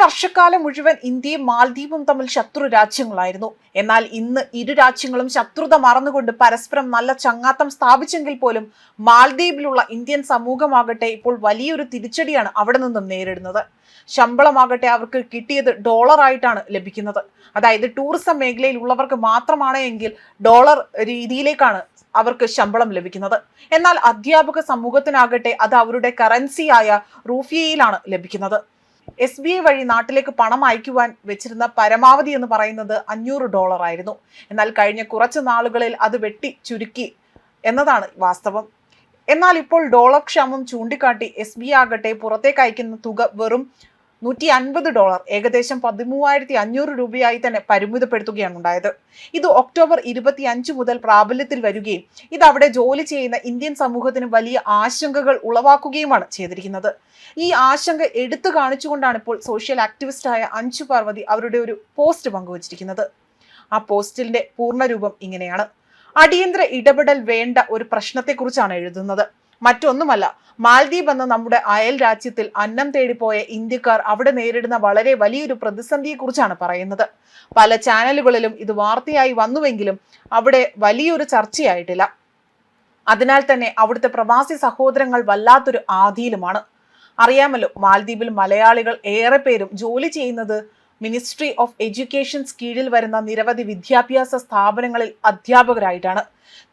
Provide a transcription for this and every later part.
വർഷക്കാലം മുഴുവൻ ഇന്ത്യയും മാൽദ്വീപും തമ്മിൽ ശത്രു രാജ്യങ്ങളായിരുന്നു. എന്നാൽ ഇന്ന് ഇരു രാജ്യങ്ങളും ശത്രുത മറന്നുകൊണ്ട് പരസ്പരം നല്ല ചങ്ങാത്തം സ്ഥാപിച്ചെങ്കിൽ പോലും മാൽദ്വീപിലുള്ള ഇന്ത്യൻ സമൂഹമാകട്ടെ ഇപ്പോൾ വലിയൊരു തിരിച്ചടിയാണ് അവിടെ നിന്നും നേരിടുന്നത്. ശമ്പളമാകട്ടെ അവർക്ക് കിട്ടിയത് ഡോളറായിട്ടാണ് ലഭിക്കുന്നത്. അതായത് ടൂറിസം മേഖലയിൽ ഉള്ളവർക്ക് മാത്രമാണ് എങ്കിൽ ഡോളർ രീതിയിലേക്കാണ് അവർക്ക് ശമ്പളം ലഭിക്കുന്നത്. എന്നാൽ അധ്യാപക സമൂഹത്തിനാകട്ടെ അത് അവരുടെ കറൻസിയായ റൂഫിയയിലാണ് ലഭിക്കുന്നത്. എസ് ബി ഐ വഴി നാട്ടിലേക്ക് പണം അയക്കുവാൻ വെച്ചിരുന്ന പരമാവധി എന്ന് പറയുന്നത് അഞ്ഞൂറ് ഡോളർ ആയിരുന്നു. എന്നാൽ കഴിഞ്ഞ കുറച്ച് നാളുകളിൽ അത് വെട്ടി ചുരുക്കി എന്നതാണ് വാസ്തവം. എന്നാൽ ഇപ്പോൾ ഡോളർ ക്ഷാമം ചൂണ്ടിക്കാട്ടി എസ് ബി ആകട്ടെ പുറത്തേക്ക് അയക്കുന്ന തുക വെറും നൂറ്റി അൻപത് ഡോളർ ഏകദേശം പതിമൂവായിരത്തി അഞ്ഞൂറ് രൂപയായി തന്നെ പരിമിതപ്പെടുത്തുകയാണ് ഉണ്ടായത്. ഇത് ഒക്ടോബർ ഇരുപത്തി അഞ്ച് മുതൽ പ്രാബല്യത്തിൽ വരികയും ഇത് അവിടെ ജോലി ചെയ്യുന്ന ഇന്ത്യൻ സമൂഹത്തിന് വലിയ ആശങ്കകൾ ഉളവാക്കുകയുമാണ് ചെയ്തിരിക്കുന്നത്. ഈ ആശങ്ക എടുത്തു കാണിച്ചുകൊണ്ടാണ് ഇപ്പോൾ സോഷ്യൽ ആക്ടിവിസ്റ്റായ അഞ്ചു പാർവതി അവരുടെ ഒരു പോസ്റ്റ് പങ്കുവച്ചിരിക്കുന്നത്. ആ പോസ്റ്റിന്റെ പൂർണരൂപം ഇങ്ങനെയാണ്. അടിയന്തര ഇടപെടൽ വേണ്ട ഒരു പ്രശ്നത്തെക്കുറിച്ചാണ് എഴുതുന്നത്. മറ്റൊന്നുമല്ല മാൽദ്വീപ് എന്ന നമ്മുടെ അയൽ രാജ്യത്തിൽ അന്നം തേടിപ്പോയ ഇന്ത്യക്കാർ അവിടെ നേരിടുന്ന വളരെ വലിയൊരു പ്രതിസന്ധിയെക്കുറിച്ചാണ് പറയുന്നത്. പല ചാനലുകളിലും ഇത് വാർത്തയായി വന്നുവെങ്കിലും അവിടെ വലിയൊരു ചർച്ചയായിട്ടില്ല. അതിനാൽ തന്നെ അവിടുത്തെ പ്രവാസി സഹോദരങ്ങൾ വല്ലാത്തൊരു ആധിയിലുമാണ്. അറിയാമല്ലോ മാൽദ്വീപിൽ മലയാളികൾ ഏറെ പേരും ജോലി ചെയ്യുന്നത് മിനിസ്ട്രി ഓഫ് എഡ്യൂക്കേഷൻസ് കീഴിൽ വരുന്ന നിരവധി വിദ്യാഭ്യാസ സ്ഥാപനങ്ങളിൽ അധ്യാപകരായിട്ടാണ്.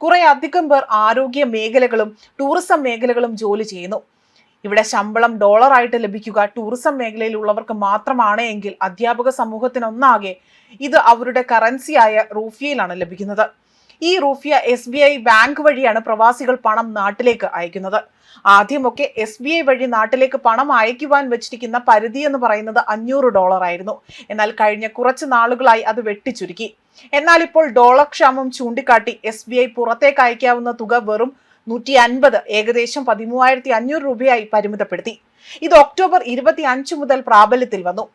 കുറെ അധികം പേർ ആരോഗ്യ മേഖലകളും ടൂറിസം മേഖലകളും ജോലി ചെയ്യുന്നു. ഇവിടെ ശമ്പളം ഡോളറായിട്ട് ലഭിക്കുക ടൂറിസം മേഖലയിലുള്ളവർക്ക് മാത്രമാണ് എങ്കിൽ അധ്യാപക സമൂഹത്തിനൊന്നാകെ ഇത് അവരുടെ കറൻസിയായ റൂഫിയയിലാണ് ലഭിക്കുന്നത്. ഈ Rufiyaa S B I bank വഴിയാണ് പ്രവാസികൾ പണം നാട്ടിലേക്ക് അയക്കുന്നത്. ആദ്യമൊക്കെ എസ് ബി ഐ വഴി നാട്ടിലേക്ക് പണം അയക്കുവാൻ വെച്ചിരിക്കുന്ന പരിധി എന്ന് പറയുന്നത് അഞ്ഞൂറ് ഡോളർ ആയിരുന്നു. എന്നാൽ കഴിഞ്ഞ കുറച്ച് നാളുകളായി അത് വെട്ടിച്ചുരുക്കി. എന്നാൽ ഇപ്പോൾ ഡോളർ ക്ഷാമം ചൂണ്ടിക്കാട്ടി എസ് ബി ഐ പുറത്തേക്ക് അയക്കാവുന്ന തുക വെറും നൂറ്റി അൻപത് ഏകദേശം പതിമൂവായിരത്തി അഞ്ഞൂറ് രൂപയായി പരിമിതപ്പെടുത്തി. ഇത് ഒക്ടോബർ ഇരുപത്തി അഞ്ച് മുതൽ പ്രാബല്യത്തിൽ വന്നു.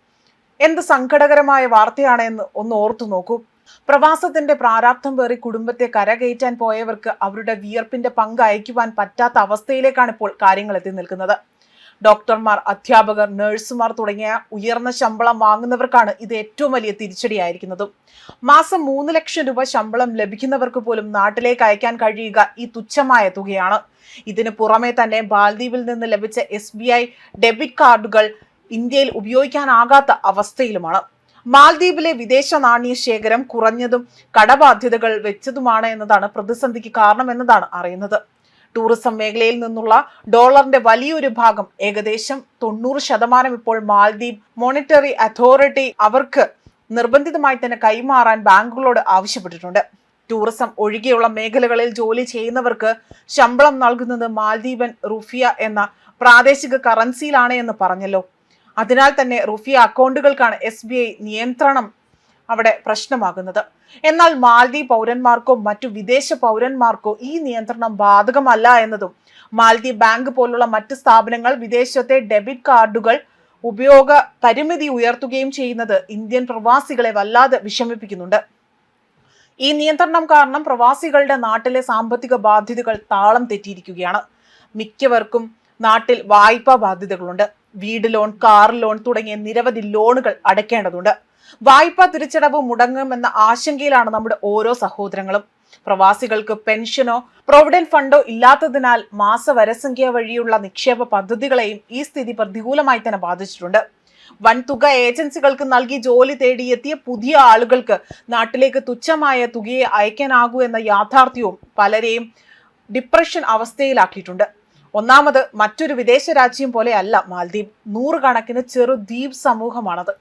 എന്ത് സങ്കടകരമായ വാർത്തയാണ് എന്ന് ഒന്ന് ഓർത്തു നോക്കൂ പ്രവാസത്തിന്റെ പ്രാരാബ്ധം പേറി കുടുംബത്തെ കരകയറ്റാൻ പോയവർക്ക് അവരുടെ വിയർപ്പിന്റെ പങ്ക് അയക്കുവാൻ പറ്റാത്ത അവസ്ഥയിലേക്കാണ് ഇപ്പോൾ കാര്യങ്ങൾ എത്തി നിൽക്കുന്നത്. ഡോക്ടർമാർ അധ്യാപകർ നഴ്സുമാർ തുടങ്ങിയ ഉയർന്ന ശമ്പളം വാങ്ങുന്നവർക്കാണ് ഇത് ഏറ്റവും വലിയ തിരിച്ചടിയായിരിക്കുന്നതും. മാസം മൂന്ന് ലക്ഷം രൂപ ശമ്പളം ലഭിക്കുന്നവർക്ക് പോലും നാട്ടിലേക്ക് അയക്കാൻ കഴിയുക ഈ തുച്ഛമായ തുകയാണ്. ഇതിന് പുറമെ തന്നെ ബാൽദ്വീപിൽ നിന്ന് ലഭിച്ച എസ് ഡെബിറ്റ് കാർഡുകൾ ഇന്ത്യയിൽ ഉപയോഗിക്കാനാകാത്ത അവസ്ഥയിലുമാണ്. മാൽദ്വീപിലെ വിദേശ നാണ്യ ശേഖരം കുറഞ്ഞതും കടബാധ്യതകൾ വെച്ചതുമാണ് എന്നതാണ് പ്രതിസന്ധിക്ക് കാരണമെന്നതാണ് അറിയുന്നത്. ടൂറിസം മേഖലയിൽ നിന്നുള്ള ഡോളറിന്റെ വലിയൊരു ഭാഗം ഏകദേശം തൊണ്ണൂറ് ശതമാനം ഇപ്പോൾ മാൽദ്വീപ് മോണിറ്ററി അതോറിറ്റി അവർക്ക് നിർബന്ധിതമായി തന്നെ കൈമാറാൻ ബാങ്കുകളോട് ആവശ്യപ്പെട്ടിട്ടുണ്ട്. ടൂറിസം ഒഴികെയുള്ള മേഖലകളിൽ ജോലി ചെയ്യുന്നവർക്ക് ശമ്പളം നൽകുന്നത് മാൽദ്വീപൻ റുഫിയ എന്ന പ്രാദേശിക കറൻസിയിലാണ് എന്ന് പറഞ്ഞല്ലോ. അതിനാൽ തന്നെ റുഫിയ അക്കൗണ്ടുകൾക്കാണ് എസ് ബി ഐ നിയന്ത്രണം അവിടെ പ്രശ്നമാകുന്നത്. എന്നാൽ മാൽദ്വീപ് പൗരന്മാർക്കോ മറ്റു വിദേശ പൗരന്മാർക്കോ ഈ നിയന്ത്രണം ബാധകമല്ല എന്നതും മാൽദ്വീപ് ബാങ്ക് പോലുള്ള മറ്റ് സ്ഥാപനങ്ങൾ വിദേശത്തെ ഡെബിറ്റ് കാർഡുകൾ ഉപയോഗ പരിമിതി ഉയർത്തുകയും ചെയ്യുന്നത് ഇന്ത്യൻ പ്രവാസികളെ വല്ലാതെ വിഷമിപ്പിക്കുന്നുണ്ട്. ഈ നിയന്ത്രണം കാരണം പ്രവാസികളുടെ നാട്ടിലെ സാമ്പത്തിക ബാധ്യതകൾ താളം തെറ്റിയിരിക്കുകയാണ്. മിക്കവർക്കും നാട്ടിൽ വായ്പാ ബാധ്യതകളുണ്ട്. വീട് ലോൺ കാർ ലോൺ തുടങ്ങിയ നിരവധി ലോണുകൾ അടയ്ക്കേണ്ടതുണ്ട്. വായ്പാ തിരിച്ചടവ് മുടങ്ങുമെന്ന ആശങ്കയിലാണ് നമ്മുടെ ഓരോ സഹോദരങ്ങളും. പ്രവാസികൾക്ക് പെൻഷനോ പ്രൊവിഡന്റ് ഫണ്ടോ ഇല്ലാത്തതിനാൽ മാസവരസംഖ്യ വഴിയുള്ള നിക്ഷേപ പദ്ധതികളെയും ഈ സ്ഥിതി പ്രതികൂലമായി തന്നെ ബാധിച്ചിട്ടുണ്ട്. വൻതുക ഏജൻസികൾക്ക് നൽകി ജോലി തേടിയെത്തിയ പുതിയ ആളുകൾക്ക് നാട്ടിലേക്ക് തുച്ഛമായ തുകയെ അയക്കാനാകൂ എന്ന യാഥാർത്ഥ്യവും പലരെയും ഡിപ്രഷൻ അവസ്ഥയിലാക്കിയിട്ടുണ്ട്. ഒന്നാമത് മറ്റൊരു വിദേശ രാജ്യം പോലെയല്ല മാൽദ്വീപ്. നൂറുകണക്കിന് ചെറു ദ്വീപ് സമൂഹമാണത്.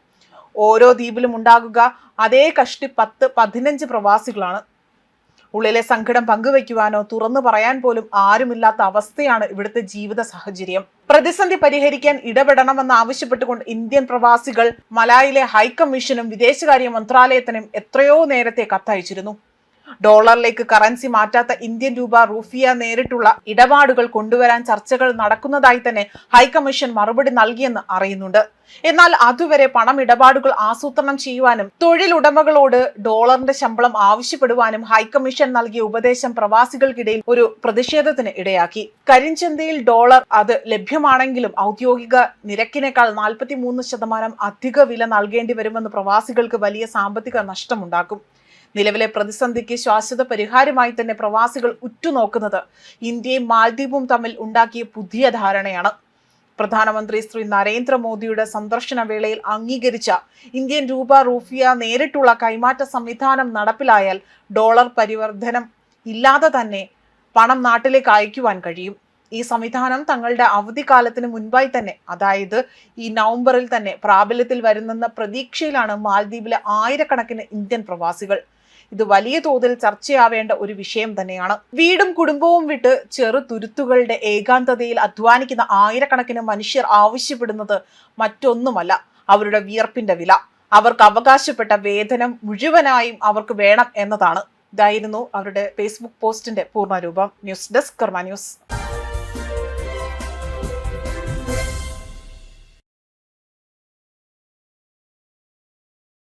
ഓരോ ദ്വീപിലും ഉണ്ടാകുക അതേ കഷ്ടി പത്ത് പതിനഞ്ച് പ്രവാസികളാണ്. ഉള്ളിലെ സങ്കടം പങ്കുവയ്ക്കുവാനോ തുറന്നു പറയാൻ പോലും ആരുമില്ലാത്ത അവസ്ഥയാണ് ഇവിടുത്തെ ജീവിത സാഹചര്യം. പ്രതിസന്ധി പരിഹരിക്കാൻ ഇടപെടണമെന്ന് ആവശ്യപ്പെട്ടുകൊണ്ട് ഇന്ത്യൻ പ്രവാസികൾ മലായിലെ ഹൈക്കമ്മീഷനും വിദേശകാര്യ മന്ത്രാലയത്തിനും എത്രയോ നേരത്തെ കത്തയച്ചിരുന്നു. ഡോളറിലേക്ക് കറൻസി മാറ്റാത്ത ഇന്ത്യൻ രൂപ റൂഫിയ നേരിട്ടുള്ള ഇടപാടുകൾ കൊണ്ടുവരാൻ ചർച്ചകൾ നടക്കുന്നതായി തന്നെ ഹൈക്കമ്മീഷൻ മറുപടി നൽകിയെന്ന് അറിയുന്നുണ്ട്. എന്നാൽ അതുവരെ പണം ഇടപാടുകൾ ആസൂത്രണം ചെയ്യുവാനും തൊഴിലുടമകളോട് ഡോളറിന്റെ ശമ്പളം ആവശ്യപ്പെടുവാനും ഹൈക്കമ്മീഷൻ നൽകിയ ഉപദേശം പ്രവാസികൾക്കിടയിൽ ഒരു പ്രതിഷേധത്തിന് ഇടയാക്കി. കരിഞ്ചന്തയിൽ ഡോളർ അത് ലഭ്യമാണെങ്കിലും ഔദ്യോഗിക നിരക്കിനേക്കാൾ നാൽപ്പത്തി ശതമാനം അധിക വില നൽകേണ്ടി വരുമെന്ന് പ്രവാസികൾക്ക് വലിയ സാമ്പത്തിക നഷ്ടമുണ്ടാക്കും. നിലവിലെ പ്രതിസന്ധിക്ക് ശാശ്വത പരിഹാരമായി തന്നെ പ്രവാസികൾ ഉറ്റുനോക്കുന്നത് ഇന്ത്യയും മാലദ്വീപും തമ്മിൽ ഉണ്ടാക്കിയ പുതിയ ധാരണയാണ്. പ്രധാനമന്ത്രി ശ്രീ നരേന്ദ്രമോദിയുടെ സന്ദർശന വേളയിൽ അംഗീകരിച്ച ഇന്ത്യൻ രൂപ റൂഫിയ നേരിട്ടുള്ള കൈമാറ്റ സംവിധാനം നടപ്പിലായാൽ ഡോളർ പരിവർത്തനം ഇല്ലാതെ തന്നെ പണം നാട്ടിലേക്ക് അയക്കുവാൻ കഴിയും. ഈ സംവിധാനം തങ്ങളുടെ അവധിക്കാലത്തിന് മുൻപായി തന്നെ അതായത് ഈ നവംബറിൽ തന്നെ പ്രാബല്യത്തിൽ വരുന്നെന്ന പ്രതീക്ഷയിലാണ് മാലദ്വീപിലെ ആയിരക്കണക്കിന് ഇന്ത്യൻ പ്രവാസികൾ. ഇത് വലിയ തോതിൽ ചർച്ചയാവേണ്ട ഒരു വിഷയം തന്നെയാണ്. വീടും കുടുംബവും വിട്ട് ചെറു തുരുത്തുകളുടെ ഏകാന്തതയിൽ അധ്വാനിക്കുന്ന ആയിരക്കണക്കിന് മനുഷ്യർ ആവശ്യപ്പെടുന്നത് മറ്റൊന്നുമല്ല അവരുടെ വിയർപ്പിന്റെ വില. അവർക്ക് അവകാശപ്പെട്ട വേതനം മുഴുവനായും അവർക്ക് വേണം എന്നതാണ്. ഇതായിരുന്നു അവരുടെ ഫേസ്ബുക്ക് പോസ്റ്റിന്റെ പൂർണരൂപം ന്യൂസ് ഡെസ്ക് കർമ്മ ന്യൂസ്.